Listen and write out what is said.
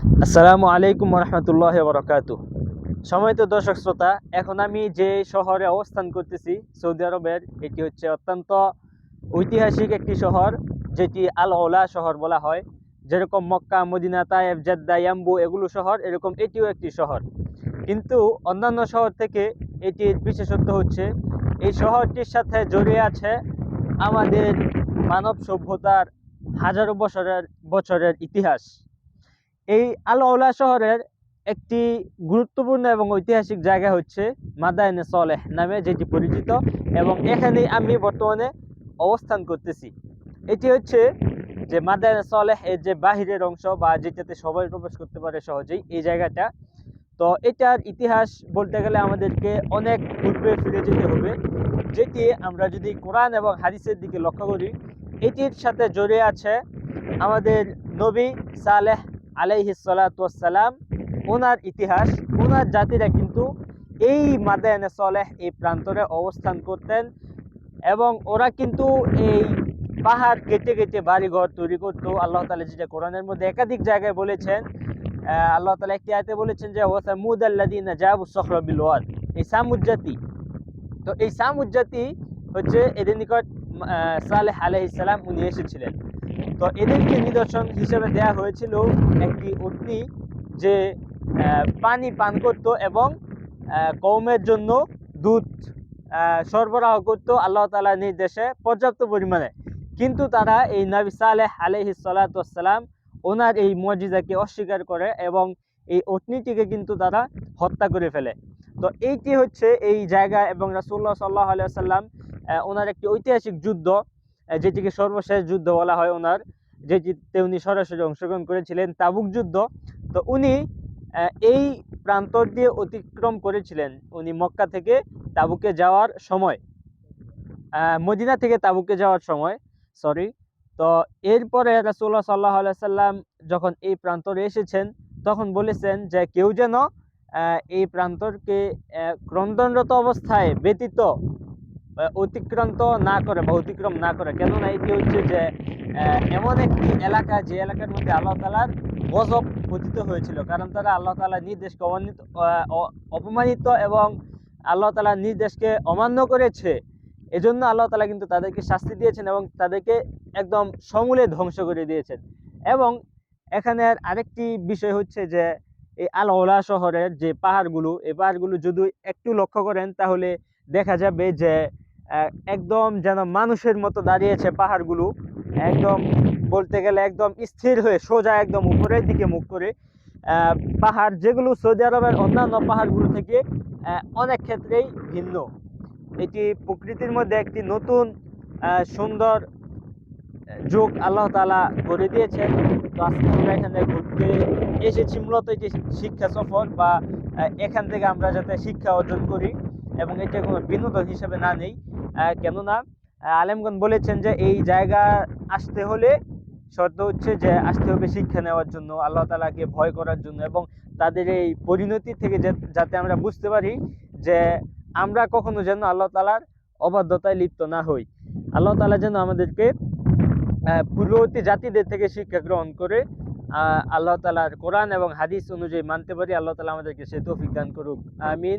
আসসালামু আলাইকুম রহমতুল্লাহ বরকাত সময়ত দর্শক শ্রোতা, এখন আমি যে শহরে অবস্থান করতেছি, সৌদি আরবের, এটি হচ্ছে অত্যন্ত ঐতিহাসিক একটি শহর, যেটি আল ওলা শহর বলা হয়। যেরকম Mecca, Medina Taif Jeddah, Yanbu, এগুলো শহর, এরকম এটিও একটি শহর। কিন্তু অন্যান্য শহর থেকে এটির বিশেষত্ব হচ্ছে, এই শহরটির সাথে জড়িয়ে আছে আমাদের মানব সভ্যতার হাজারো বছরের বছরের ইতিহাস। এই আল ওলা শহরের একটি গুরুত্বপূর্ণ এবং ঐতিহাসিক জায়গা হচ্ছে মাদায়নে সলেহ নামে যেটি পরিচিত এবং এখানেই আমি বর্তমানে অবস্থান করতেছি। এটি হচ্ছে যে মাদায়নে সলেহ এর যে বাহিরের অংশ বা যেটাতে সবাই প্রবেশ করতে পারে সহজেই এই জায়গাটা। তো এটার ইতিহাস বলতে গেলে আমাদেরকে অনেক পূর্বে ফিরে যেতে হবে, যেটি আমরা যদি কোরআন এবং হাদিসের দিকে লক্ষ্য করি, এটির সাথে জড়িয়ে আছে আমাদের নবী সালেহ আলাইহিসালাম ওনার ইতিহাস, ওনার জাতিরা কিন্তু এই মাদায়নে সলেহ, এই প্রান্তরে অবস্থান করতেন এবং ওরা কিন্তু এই পাহাড় কেটে কেটে বাড়িঘর তৈরি করত। আল্লাহ তালা যেটা কোরআনের মধ্যে একাধিক জায়গায় বলেছেন আল্লাহ তালা একটি আয়তে বলেছেন যে ওসামুদ আল্লাদিন জাবু সখরবিল ওয়াদ এই সামুদ জাতি। তো এই সামুদ জাতি হচ্ছে এদের নিকট সালেহ আলাইহিসাল্লাম উনি এসেছিলেন। তো এদেরকে নিদর্শন হিসেবে দেয়া হয়েছিল একটি অগ্নি যে পানি পান করত এবং আহ, কওমের জন্য দুধ সরবরাহ করত আল্লাহ তালার নির্দেশে পর্যাপ্ত পরিমাণে। কিন্তু তারা এই নবী সালেহ আলহি সালাতাম ওনার এই মজিজাকে অস্বীকার করে এবং এই অগ্নিটিকে কিন্তু তারা হত্যা করে ফেলে। তো এইটি হচ্ছে এই জায়গা এবং রাসুল্লাহ সাল্লাহ আলিয়া সাল্লাম ওনার একটি ঐতিহাসিক যুদ্ধ। যেটিকে সর্বশেষ যুদ্ধ বলা হয় ওনার যেটিতে উনি সরাসরি অংশগ্রহণ করেছিলেন তাবুক যুদ্ধ, তো উনি এই প্রান্তর দিয়ে অতিক্রম করেছিলেন উনি মক্কা থেকে তাবুকে যাওয়ার সময়। মদিনা থেকে তাবুকে যাওয়ার সময় সরি তো এরপরে রাসুল্লাহ সাল্লাহ সাল্লাম যখন এই প্রান্তরে এসেছেন, তখন বলেছেন যে কেউ যেন এই প্রান্তরকে ক্রন্দনরত অবস্থায় ব্যতীত অতিক্রান্ত না করে বা অতিক্রম না করে। কেননা এটি হচ্ছে যে এমন একটি এলাকা, যে এলাকার মধ্যে আল্লাহ তালার গজব পতিত হয়েছিল। কারণ তারা আল্লাহ তালার নির্দেশকে অমানিত অপমানিত এবং আল্লাহ তালার নির্দেশকে অমান্য করেছে। এজন্য আল্লাহ তালা কিন্তু তাদেরকে শাস্তি দিয়েছেন এবং তাদেরকে একদম সমূলে ধ্বংস করে দিয়েছেন। এবং এখানের আরেকটি বিষয় হচ্ছে যে, এই আল শহরের যে পাহাড়গুলো, এই পাহাড়গুলো যদি একটু লক্ষ্য করেন তাহলে দেখা যাবে যে একদম যেন মানুষের মতো দাঁড়িয়েছে পাহাড়গুলো। একদম বলতে গেলে একদম স্থির হয়ে, সোজা একদম উপরের দিকে মুখ করে পাহাড় যেগুলো সৌদি আরবের অন্যান্য পাহাড়গুলো থেকে অনেক ক্ষেত্রেই ভিন্ন। এটি প্রকৃতির মধ্যে একটি নতুন সুন্দর যোগ আল্লাহ তালা করে দিয়েছেন। তো আজকে আমরা এখানে ঘুরতে এসেছি মূলত এটি শিক্ষা সফর বা এখান থেকে আমরা যাতে শিক্ষা অর্জন করি। এবং এটা কোনো বিনোদন হিসেবে না নেই কেননা আহ, আলেমগণ বলেছেন যে এই জায়গা আসতে হলে শর্ত হচ্ছে যে আসতে হবে শিক্ষা নেওয়ার জন্য আল্লাহ তালাকে ভয় করার জন্য এবং তাদের এই পরিণতি থেকে যাতে আমরা বুঝতে পারি যে আমরা কখনো যেন আল্লাহ তালার অবাধ্যতায় লিপ্ত না হই। আল্লাহ তালা যেন আমাদেরকে পূর্ববর্তী জাতিদের থেকে শিক্ষা গ্রহণ করে আল্লাহ তালার কোরআন এবং হাদিস অনুযায়ী মানতে পারি আল্লাহ তালা আমাদেরকে সে তৌফিক দান করুক। আমিন।